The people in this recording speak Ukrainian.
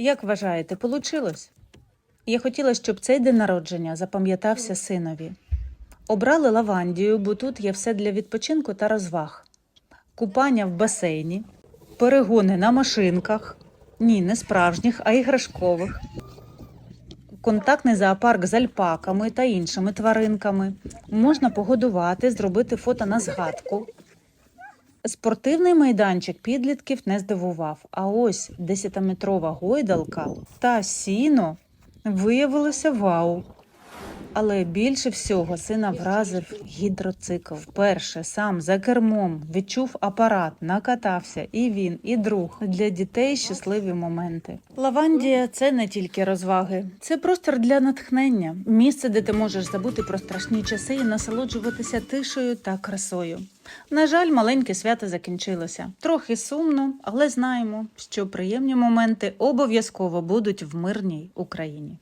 Як вважаєте, получилось? Я хотіла, щоб цей день народження запам'ятався синові. Обрали Лавандію, бо тут є все для відпочинку та розваг: купання в басейні, перегони на машинках, ні, не справжніх, а іграшкових, контактний зоопарк з альпаками та іншими тваринками. Можна погодувати, зробити фото на згадку. Спортивний майданчик підлітків не здивував, а ось 10-метрова гойдалка та сіно виявилося вау. Але більше всього сина вразив гідроцикл. Вперше сам за кермом відчув апарат, накатався і він, і друг. Для дітей щасливі моменти. Лавандія це не тільки розваги, це простір для натхнення, місце, де ти можеш забути про страшні часи і насолоджуватися тишею та красою. На жаль, маленьке свято закінчилося. Трохи сумно, але знаємо, що приємні моменти обов'язково будуть в мирній Україні.